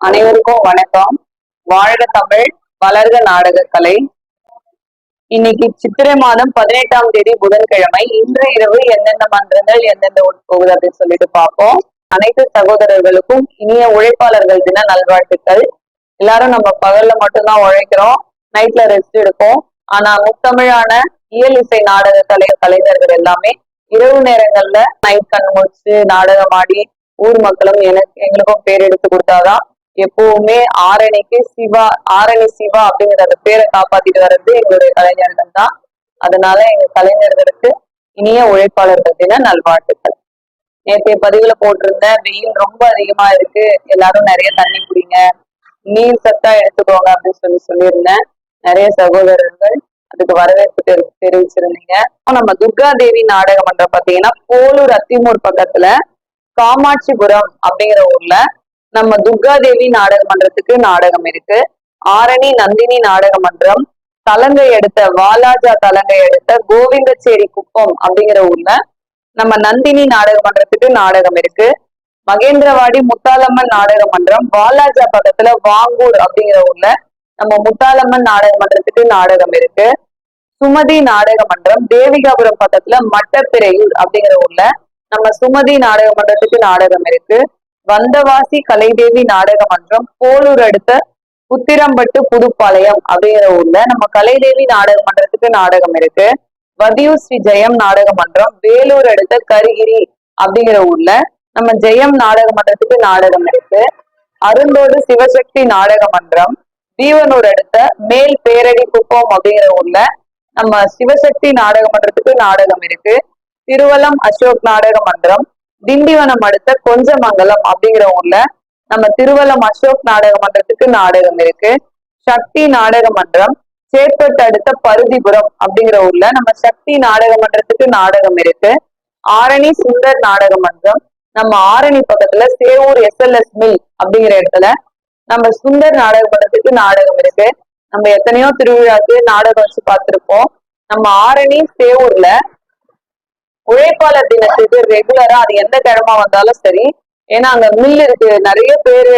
அனைவருக்கும் வணக்கம். வாழ்க தமிழ் வளர்க நாடகக்கலை. இன்னைக்கு சித்திரை மாதம் பதினெட்டாம் தேதி புதன்கிழமை. இன்று இரவு எந்தெந்த மன்றங்கள் எந்தெந்த போகுது அப்படின்னு சொல்லிட்டு பார்ப்போம். அனைத்து சகோதரர்களுக்கும் இனிய உழைப்பாளர்கள் தின நல்வாழ்த்துக்கள். எல்லாரும் நம்ம பகல்ல மட்டும்தான் உழைக்கிறோம். நைட்ல ரெஸ்ட் எடுப்போம். ஆனா முத்தமிழான இயல் இசை நாடக கலை கலைஞர்கள் எல்லாமே இரவு நேரங்கள்ல நைட் கண் முடிச்சு நாடகம் ஆடி ஊர் மக்களும் எனக்கு எங்களுக்கும் பேர் எடுத்து கொடுத்தாதான் எப்பவுமே ஆரணிக்கு சிவா ஆரணி சிவா அப்படிங்கிற அந்த பேரை காப்பாத்திட்டு வர்றது எங்களுடைய கலைஞர்கள் தான். அதனால எங்க கலைஞர்களுக்கு இனிய உழைப்பாளர்கள் தின நல்வாழ்த்துக்கள். நேற்றைய பதிவுல போட்டிருந்த வெயில் ரொம்ப அதிகமா இருக்கு. எல்லாரும் நிறைய தண்ணி குடிங்க. நீர் சத்தா எடுத்துக்கோங்க அப்படின்னு சொல்லி சொல்லியிருந்தேன். நிறைய சகோதரர்கள் அதுக்கு வரவேற்பு தெரி தெரிவிச்சிருந்தீங்க. அப்ப நம்ம துர்கா தேவி நாடக மன்றம் பாத்தீங்கன்னா போலூர் அத்திமூர் பக்கத்துல காமாட்சிபுரம் அப்படிங்கிற ஊர்ல நம்ம துர்கா தேவி நாடக மன்றத்துக்கு நாடகம் இருக்கு. ஆரணி நந்தினி நாடக மன்றம் தலங்கை எடுத்த வாலாஜா தலங்கை எடுத்த கோவிந்தச்சேரி குப்பம் அப்படிங்கிற ஊர்ல நம்ம நந்தினி நாடக மன்றத்துக்கு நாடகம் இருக்கு. மகேந்திரவாடி முத்தாலம்மன் நாடக மன்றம் வாலாஜா பக்கத்துல வாங்கூர் அப்படிங்கிற ஊர்ல நம்ம முத்தாலம்மன் நாடக மன்றத்துக்கு நாடகம் இருக்கு. சுமதி நாடக மன்றம் தேவிகாபுரம் பக்கத்துல மட்டப்பிரையூர் அப்படிங்கிற ஊர்ல நம்ம சுமதி நாடக மன்றத்துக்கு நாடகம் இருக்கு. வந்தவாசி கலைதேவி நாடக மன்றம் போலூர் அடுத்த புத்திரம்பட்டு புதுப்பாளையம் அப்படிங்கிற ஊர்ல நம்ம கலைதேவி நாடக மன்றத்துக்கு நாடகம் இருக்கு. வதியூர் ஸ்ரீ ஜெயம் நாடக மன்றம் வேலூர் அடுத்த கரிகிரி அப்படிங்கிற ஊர்ல நம்ம ஜெயம் நாடக மன்றத்துக்கு நாடகம் இருக்கு. அருந்தோடு சிவசக்தி நாடக மன்றம் தீவனூர் அடுத்த மேல் பேரடி குப்பம் அப்படிங்கிற ஊர்ல நம்ம சிவசக்தி நாடக மன்றத்துக்கு நாடகம் இருக்கு. திருவலம் அசோக் நாடக மன்றம் திண்டிவனம் அடுத்த கொஞ்சமங்கலம் அப்படிங்கிற ஊர்ல நம்ம திருவலம் அசோக் நாடக மன்றத்துக்கு நாடகம் இருக்கு. சக்தி நாடக மன்றம் சேத்பட்டு அடுத்த பருதிபுரம் அப்படிங்கிற ஊர்ல நம்ம சக்தி நாடக மன்றத்துக்கு நாடகம் இருக்கு. ஆரணி சுந்தர் நாடக மன்றம் நம்ம ஆரணி பக்கத்துல சேவூர் எஸ்எல்எஸ் மில் அப்படிங்கிற இடத்துல நம்ம சுந்தர் நாடக மன்றத்துக்கு நாடகம் இருக்கு. நம்ம எத்தனையோ திருவிழாக்கு நாடகம் வச்சு பார்த்திருப்போம். நம்ம ஆரணி சேவூர்ல உழைப்பாளர் தினத்துக்கு ரெகுலரா அது எந்த கிழமை வந்தாலும் சரி ஏன்னா அங்க மில் இருக்கு நிறைய பேரு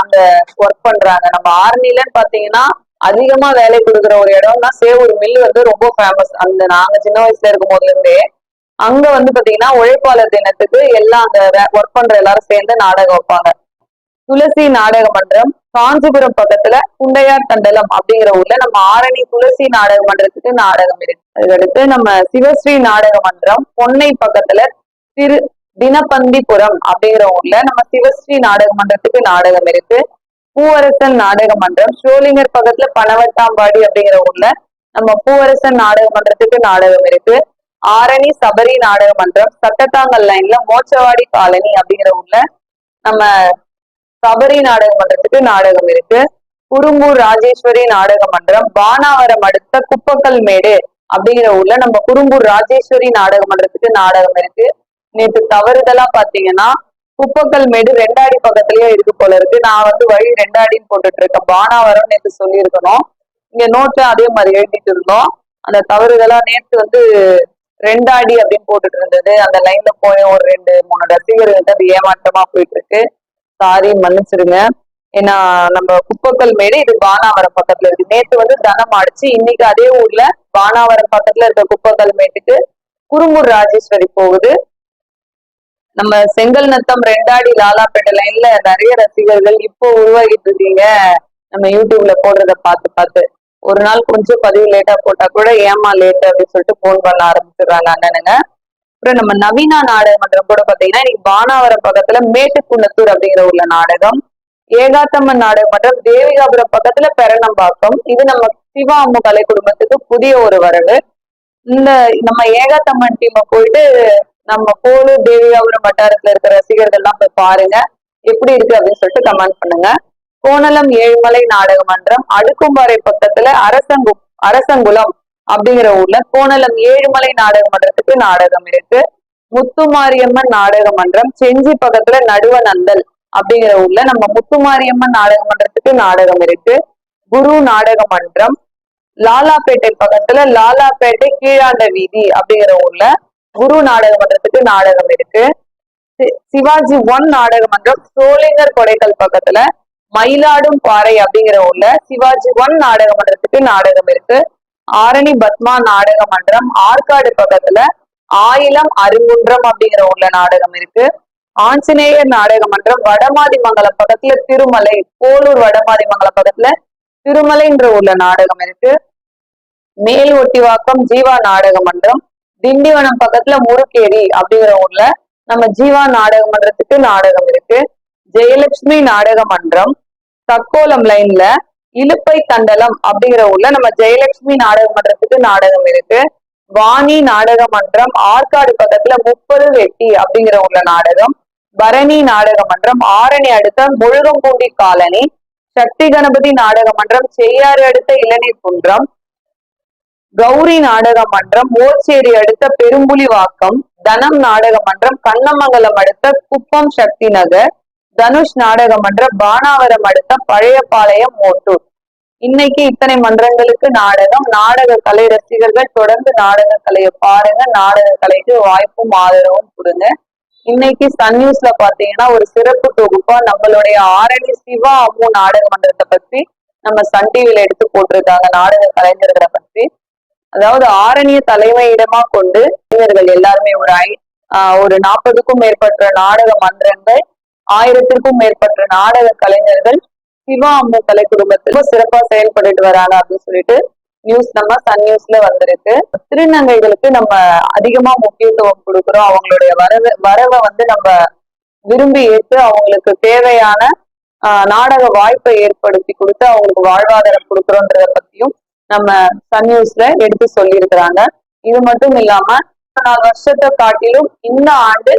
அங்க ஒர்க் பண்றாங்க. நம்ம ஆர்மிலன்னு பாத்தீங்கன்னா அதிகமா வேலை கொடுக்குற ஒரு இடம்னா சேவூர் மில் வந்து ரொம்ப ஃபேமஸ் அந்த நாங்க சின்ன வயசுல இருக்கும் போதுல இருந்தே அங்க வந்து பாத்தீங்கன்னா உழைப்பாளர் தினத்துக்கு எல்லாம் அங்க ஒர்க் பண்ற எல்லாரும் சேர்ந்து நாடகம் வைப்பாங்க. துளசி நாடக மன்றம் காஞ்சிபுரம் பக்கத்துல குண்டையார் தண்டலம் அப்படிங்கிற ஊர்ல நம்ம ஆரணி துளசி நாடக மன்றத்துக்கு நாடகம் இருக்கு. அதுக்கடுத்து நம்ம சிவஸ்ரீ நாடக மன்றம் பொன்னை பக்கத்துல திரு தினபந்திபுரம் அப்படிங்கிற ஊர்ல நம்ம சிவஸ்ரீ நாடக மன்றத்துக்கு நாடகம் இருக்கு. பூவரசன் நாடக மன்றம் ஷோலிங்கர் பக்கத்துல பனவட்டாம்பாடி அப்படிங்கிற ஊர்ல நம்ம பூவரசன் நாடக மன்றத்துக்கு நாடகம் இருக்கு. ஆரணி சபரி நாடக மன்றம் சட்டத்தாங்கல் லைன்ல மோச்சவாடி காலனி அப்படிங்கிற ஊர்ல நம்ம சபரி நாடக மன்றத்துக்கு நாடகம் இருக்கு. குறும்பூர் ராஜேஸ்வரி நாடக மன்றம் பானாவரம் அடுத்த குப்பக்கல் மேடு அப்படிங்கிற ஊர்ல நம்ம குறும்பூர் ராஜேஸ்வரி நாடக மன்றத்துக்கு நாடகம் இருக்கு. நேற்று தவறுதலா பாத்தீங்கன்னா குப்பக்கல் மேடு ரெண்டாடி பக்கத்துலயே இருக்கு போல இருக்கு. நான் வந்து வழி ரெண்டாடின்னு போட்டுட்டு இருக்கேன். பானாவரம் நேற்று சொல்லியிருக்கணும். இங்க நோட்டு அதே மாதிரி எழுதிட்டு இருந்தோம். அந்த தவறுதலா நேற்று வந்து ரெண்டாடி அப்படின்னு போட்டுட்டு இருந்தது. அந்த லைன்ல போய் ஒரு ரெண்டு மூணு ரசிகர்கள் அது ஏமாற்றமா போயிட்டு இருக்கு. சாரி மன்னிச்சிருங்க. ஏன்னா நம்ம குப்பக்கல் மேடு இது பானாவரம் பக்கத்துல இருக்கு. நேத்து வந்து தனம் அடிச்சு இன்னைக்கு அதே ஊர்ல பானாவரம் பக்கத்துல இருக்க குப்பக்கல் மேட்டுக்கு குறும்பூர் ராஜேஸ்வரி போகுது. நம்ம செங்கல் நத்தம் ரெண்டாடி லாலாப்பேட்டை லைன்ல நிறைய ரசிகர்கள் இப்போ உருவாகிட்டு இருக்கீங்க. நம்ம யூடியூப்ல போடுறத பார்த்து பார்த்து. ஒரு நாள் கொஞ்சம் பதிவு லேட்டா போட்டா கூட ஏமா லேட் அப்படின்னு சொல்லிட்டு போன் பண்ண ஆரம்பிச்சிடுறாங்க அண்ணனுங்க. அப்புறம் நம்ம நவீனா நாடகம் கூட பாத்தீங்கன்னா இன்னைக்கு பானாவரம் பக்கத்துல மேட்டுக்குள்ளத்தூர் அப்படிங்கிற உள்ள நாடகம். ஏகாத்தம்மன் நாடகம் மன்றம் தேவிகாபுரம் பக்கத்துல பெரணம்பாக்கம் இது நம்ம சிவா அம்மு கலை குடும்பத்துக்கு புதிய ஒரு வரவு. இந்த நம்ம ஏகாத்தம்மன் டீமை போயிட்டு நம்ம போலு தேவிகாபுரம் வட்டாரத்துல இருக்கிற ரசிகர்கள் எல்லாம் போய் பாருங்க. எப்படி இருக்கு அப்படின்னு சொல்லிட்டு கமெண்ட் பண்ணுங்க. கோணலம் ஏழுமலை நாடக மன்றம் அடுக்கும்பாறை பக்கத்துல அரசங்கு அரசங்குளம் அப்படிங்கிற ஊர்ல கோணலம் ஏழுமலை நாடக மன்றத்துக்கு நாடகம் இருக்கு. முத்துமாரியம்மன் நாடக மன்றம் செஞ்சி பக்கத்துல நடுவநந்தல் அப்படிங்கிற ஊர்ல நம்ம முத்துமாரியம்மன் நாடக மன்றத்துக்கு நாடகம் இருக்கு. குரு நாடக மன்றம் லாலாப்பேட்டை பக்கத்துல லாலாப்பேட்டை கீழாண்ட வீதி அப்படிங்கிற ஊர்ல குரு நாடக மன்றத்துக்கு நாடகம் இருக்கு. சிவாஜி ஒன் நாடக மன்றம் சோளிங்கர் கொடைக்கல் பக்கத்துல மயிலாடும் பாறை அப்படிங்கிற ஊர்ல சிவாஜி ஒன் நாடக மன்றத்துக்கு நாடகம் இருக்கு. ஆரணி பத்மா நாடக மன்றம் ஆற்காடு பக்கத்துல ஆயிலம் அருங்குன்றம் அப்படிங்கிற ஊர்ல நாடகம் இருக்கு. ஆஞ்சநேயர் நாடக மன்றம் வடமாதிமங்கலம் பக்கத்துல திருமலை போலூர் வடமாதிமங்கலம் பக்கத்துல திருமலைன்ற ஊர்ல நாடகம் இருக்கு. மேல் ஒட்டிவாக்கம் ஜீவா நாடக மன்றம் திண்டிவனம் பக்கத்துல முருக்கேரி அப்படிங்கிற ஊர்ல நம்ம ஜீவா நாடக மன்றத்துக்கு நாடகம் இருக்கு. ஜெயலட்சுமி நாடக மன்றம் தக்கோலம் லைன்ல இலுப்பை தண்டலம் அப்படிங்கிற ஊர்ல நம்ம ஜெயலட்சுமி நாடக மன்றத்துக்கு நாடகம் இருக்கு. வாணி நாடக மன்றம் ஆற்காடு பக்கத்துல முப்பது வெட்டி அப்படிங்கிற ஊர்ல நாடகம். பரணி நாடக மன்றம் ஆரணி அடுத்த முழுகம்பூண்டி காலனி. சக்தி கணபதி நாடக மன்றம் செய்யாறு அடுத்த இளநீர் குன்றம். கௌரி நாடக மன்றம் ஓச்சேரி அடுத்த பெரும்புலிவாக்கம் தனம் நாடக மன்றம் கண்ணமங்கலம் அடுத்த குப்பம் சக்தி நகர். தனுஷ் நாடக மன்றம் பானாவரம் அடுத்த பழைய பாளையம் ஓட்டூர். இன்னைக்கு இத்தனை மன்றங்களுக்கு நாடகம். நாடக கலை ரசிகர்கள் தொடர்ந்து நாடக கலையை பாருங்க. நாடக கலைக்கு வாய்ப்பும் ஆதரவும் கொடுங்க. இன்னைக்கு சன் நியூஸ்ல பாத்தீங்கன்னா ஒரு சிறப்பு தொகுப்பா நம்மளுடைய ஆரணி சிவா அம்மு நாடக மன்றத்தை பத்தி நம்ம சன் டிவில எடுத்து போட்டிருக்காங்க. நாடக கலைஞர்களை பத்தி. அதாவது ஆரணிய தலைமையிடமா கொண்டு இளைஞர்கள் எல்லாருமே ஒரு ஐ ஆஹ் ஒரு நாற்பதுக்கும் மேற்பட்ட நாடக மன்றங்கள் ஆயிரத்திற்கும் மேற்பட்ட நாடக கலைஞர்கள் சிவா அம்மு கலை குடும்பத்தில் சிறப்பா செயல்பட்டுட்டு வராங்க அப்படின்னு சொல்லிட்டு நியூஸ் நம்ம சன் நியூஸ்ல வந்திருக்கு. திருநங்கைகளுக்கு நம்ம அதிகமா முக்கியத்துவம் கொடுக்குறோம். அவங்களுடைய வரவு வரவை வந்து நம்ம விரும்பி ஏற்று அவங்களுக்கு தேவையான ஆஹ் நாடக வாய்ப்பை ஏற்படுத்தி கொடுத்து அவங்களுக்கு வாழ்வாதாரம் கொடுக்குறோன்றத பத்தியும் நம்ம சன் நியூஸ்ல எடுத்து சொல்லியிருக்கிறாங்க. இது மட்டும் இல்லாம நாலு வருஷத்தை காட்டிலும் இந்த ஆண்டு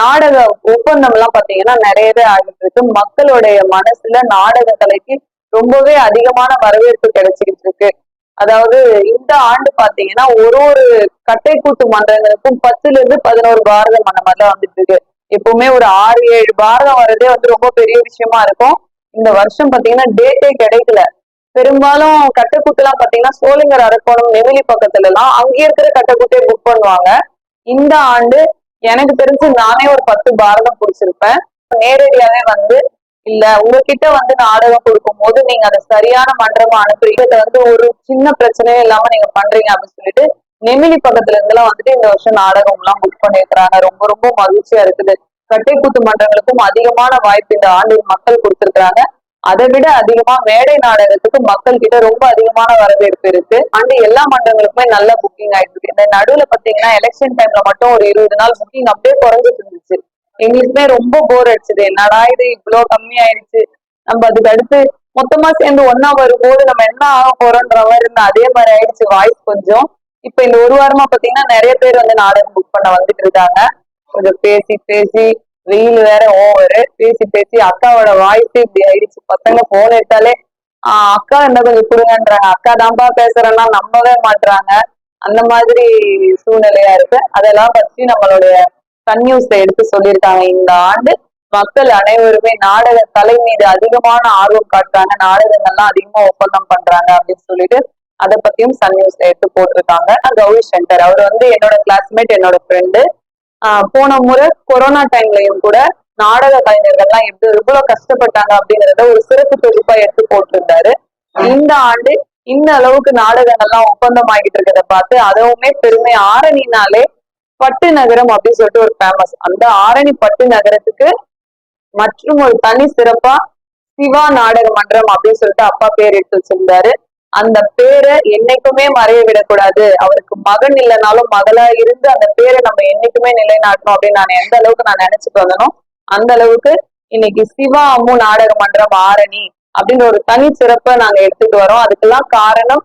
நாடக ஒப்பந்தம் எல்லாம் பாத்தீங்கன்னா நிறையவே ஆகிட்டு இருக்கு. மக்களுடைய மனசுல நாடக கலைக்கு ரொம்பவே அதிகமான வரவேற்பு கிடைச்சிக்கிட்டு இருக்கு. அதாவது இந்த ஆண்டு பாத்தீங்கன்னா ஒரு ஒரு கட்டை கூட்டு மன்றங்களுக்கும் பத்துல இருந்து பதினோரு பாரதம் அந்த மாதிரிலாம் வந்துட்டு இருக்கு. எப்பவுமே ஒரு ஆறு ஏழு பாரதம் வர்றதே வந்து ரொம்ப பெரிய விஷயமா இருக்கும். இந்த வருஷம் பாத்தீங்கன்னா டேட்டே கிடைக்கல. பெரும்பாலும் கட்டைக்கூத்து எல்லாம் பாத்தீங்கன்னா சோளிங்கர் அரக்கோணம் நெமிலி பக்கத்துல எல்லாம் அங்கே இருக்கிற கட்டைக்கூத்தே புக் பண்ணுவாங்க. இந்த ஆண்டு எனக்கு தெரிஞ்சு நானே ஒரு பத்து பாரதம் பிடிச்சிருப்பேன் நேரடியாவே வந்து இல்ல உங்ககிட்ட வந்து நாடகம் கொடுக்கும் போது நீங்க அதை சரியான மன்றமா அனுப்புறீங்க. இதை வந்து ஒரு சின்ன பிரச்சனையே இல்லாம நீங்க பண்றீங்க அப்படின்னு சொல்லிட்டு நெமிலி பக்கத்துல இருந்தெல்லாம் வந்துட்டு இந்த வருஷம் நாடகம் எல்லாம் புக் பண்ணிருக்கிறாங்க ரொம்ப ரொம்ப மகிழ்ச்சியா இருக்குது. கட்டைக்கூத்து மன்றங்களுக்கும் அதிகமான வாய்ப்பு இந்த ஆண்டு மக்கள் கொடுத்திருக்கிறாங்க. அதை விட அதிகமா மேடை நாடகத்துக்கு மக்கள் கிட்ட ரொம்ப அதிகமான வரவேற்பு இருக்கு. அண்ட் எல்லா மண்டலங்களுக்குமே நல்ல புக்கிங் ஆயிட்டு இருக்கு. இந்த நடுவுல பாத்தீங்கன்னா எலெக்ஷன் டைம்ல மட்டும் ஒரு இருபது நாள் புக்கிங் அப்படியே குறைஞ்சிட்டு இருந்துச்சு. எங்களுக்குமே ரொம்ப போர் அடிச்சது. என்னடா இது? இவ்வளவு கம்மி ஆயிடுச்சு நம்ம அதுக்கு அடுத்து மொத்தமா சேர்ந்து ஒன்னா வரும்போது நம்ம என்ன ஆக போறோன்ற மாதிரி இருந்தா அதே மாதிரி ஆயிடுச்சு வாய்ஸ் கொஞ்சம். இப்ப இந்த ஒரு வாரமா பாத்தீங்கன்னா நிறைய பேர் வந்து நாடகம் புக் பண்ண வந்துட்டு இருக்காங்க. கொஞ்சம் பேசி பேசி வெயில் வேற ஓவரு பேசி பேசி அக்காவோட வாய்ஸ் இப்படி ஆயிடுச்சு. பசங்க போன் எடுத்தாலே ஆஹ் அக்கா என்ன கொஞ்சம் கொடுங்கன்றாங்க அக்கா தான்பா பேசுறேன்னா நம்பவே மாட்றாங்க. அந்த மாதிரி சூழ்நிலையா இருக்கு. அதெல்லாம் பத்தி நம்மளுடைய சன் நியூஸ்ல எடுத்து சொல்லியிருக்காங்க. இந்த ஆண்டு மக்கள் அனைவருமே நாடக கலை மீது அதிகமான ஆர்வம் காட்டுறாங்க. நாடகங்கள்லாம் அதிகமா ஒப்பந்தம் பண்றாங்க அப்படின்னு சொல்லிட்டு அதை பத்தியும் சன் நியூஸ்ல எடுத்து போட்டிருக்காங்க. கௌரி சங்கர். அவர் வந்து என்னோட கிளாஸ்மேட் என்னோட ஃப்ரெண்டு போன முறை கொரோனா டைம்லயும் கூட நாடக கலைஞர்கள்லாம் எப்படி எவ்வளவு கஷ்டப்பட்டாங்க அப்படிங்கறத ஒரு சிறப்பு தொகுப்பா எடுத்து போட்டிருந்தாரு. இந்த ஆண்டு இந்த அளவுக்கு நாடகங்கள்லாம் ஒப்பந்தம் ஆகிட்டு இருக்கிறத பார்த்து அதுவுமே பெருமை. ஆரணினாலே பட்டு நகரம் அப்படின்னு சொல்லிட்டு ஒரு ஃபேமஸ் அந்த ஆரணி பட்டு நகரத்துக்கு மற்றும் ஒரு தனி சிறப்பா சிவா நாடக மன்றம் அப்படின்னு சொல்லிட்டு அப்பா பேர் எடுத்து வச்சிருந்தாரு. அந்த பேரை என்னைக்குமே மறைய விடக்கூடாது. அவருக்கு மகன் இல்லைனாலும் மகளா இருந்து அந்த பேரை நம்ம என்னைக்குமே நிலைநாட்டணும் அப்படின்னு நான் எந்த அளவுக்கு நான் நினைச்சிட்டு வந்தனோ அந்த அளவுக்கு இன்னைக்கு சிவா அம்மு நாடக மன்றம் ஆரணி அப்படின்ற ஒரு தனி சிறப்பை நாங்க எடுத்துட்டு வரோம். அதுக்கெல்லாம் காரணம்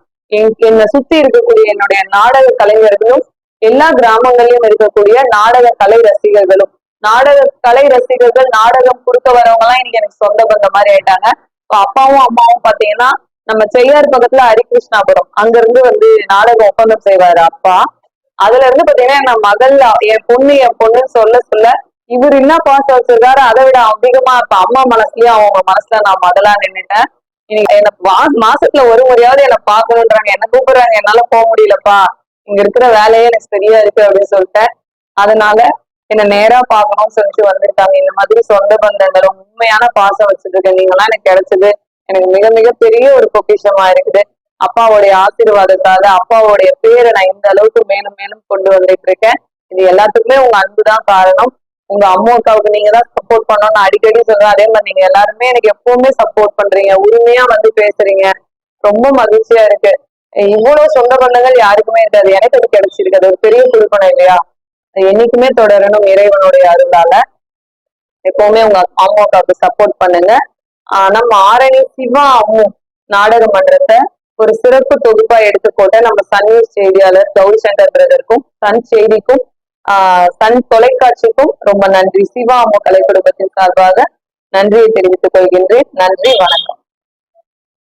என்னை சுத்தி இருக்கக்கூடிய என்னுடைய நாடக கலைஞர்களும் எல்லா கிராமங்களிலும் இருக்கக்கூடிய நாடக கலை ரசிகர்களும். நாடக கலை ரசிகர்கள் நாடகம் கொடுக்க வரவங்க எல்லாம் இன்னைக்கு எனக்கு சொந்த பந்த மாதிரி ஆயிட்டாங்க. இப்போ அப்பாவும் அம்மாவும் பாத்தீங்கன்னா நம்ம செய்யார் பக்கத்துல ஹரிகிருஷ்ணாபுரம். அங்க இருந்து வந்து நாடகம் ஒப்பந்தம் செய்வாரு அப்பா. அதுல இருந்து பாத்தீங்கன்னா என் மகள் என் பொண்ணு என் பொண்ணுன்னு சொல்ல சொல்ல இவர் என்ன பாசம் வச்சிருக்காரு அதை விட அதிகமா இப்ப அம்மா மனசுலயும் அவங்க மனசுல நான் முதலா நின்னுட்டேன். என்ன மாசத்துல ஒரு முறையாவது என்ன பாக்கணும்ன்றாங்க என்ன கூப்பிடுறாங்க. என்னால போக முடியலப்பா. இங்க இருக்கிற வேலையே எனக்கு சரியா இருக்கு அப்படின்னு சொல்லிட்டேன் அதனால என்ன நேரா பார்க்கணும்னு சொல்லிட்டு வந்திருக்காங்க இந்த மாதிரி சொந்த பந்தங்களும் உண்மையான பாசம் வச்சிருக்கேன் நீங்களாம் எனக்கு கிடைச்சது. எனக்கு மிக மிக பெரிய ஒரு பொக்கிஷமா இருக்குது. அப்பாவுடைய ஆசீர்வாதத்தால அப்பாவுடைய பேரை நான் இந்த அளவுக்கு மேலும் மேலும் கொண்டு வந்துட்டு இருக்கேன் இது எல்லாத்துக்குமே உங்க அன்பு தான் காரணம். உங்க அம்மா அக்காவுக்கு நீங்க தான் சப்போர்ட் பண்ணணும்னு அடிக்கடி சொல்றேன். அதே மாதிரி நீங்க எல்லாருமே எனக்கு எப்பவுமே சப்போர்ட் பண்றீங்க. உரிமையா வந்து பேசுறீங்க. ரொம்ப மகிழ்ச்சியா இருக்கு. இவ்வளவு சொந்த பந்தங்கள் யாருக்குமே இருக்காது. எனக்கு அது கிடைச்சிருக்கு அது ஒரு பெரிய குழுப்பணம் இல்லையா? என்னைக்குமே தொடரணும் இறைவனுடைய அருளால. எப்பவுமே உங்க அம்மா அக்காவுக்கு சப்போர்ட் பண்ணுங்க. நம்ம ஆரணி சிவா அம்மு நாடக மன்றத்தை ஒரு சிறப்பு தொகுப்பா எடுத்துக்கோட்ட நம்ம சன் நியூஸ் செய்தியாளர் கௌரி சங்கர் பிரதருக்கும் சன் செய்திக்கும் ஆஹ் சன் தொலைக்காட்சிக்கும் ரொம்ப நன்றி. சிவா அம்மு கலை குடும்பத்தின் சார்பாக நன்றியை தெரிவித்துக் கொள்கின்றேன். நன்றி வணக்கம்.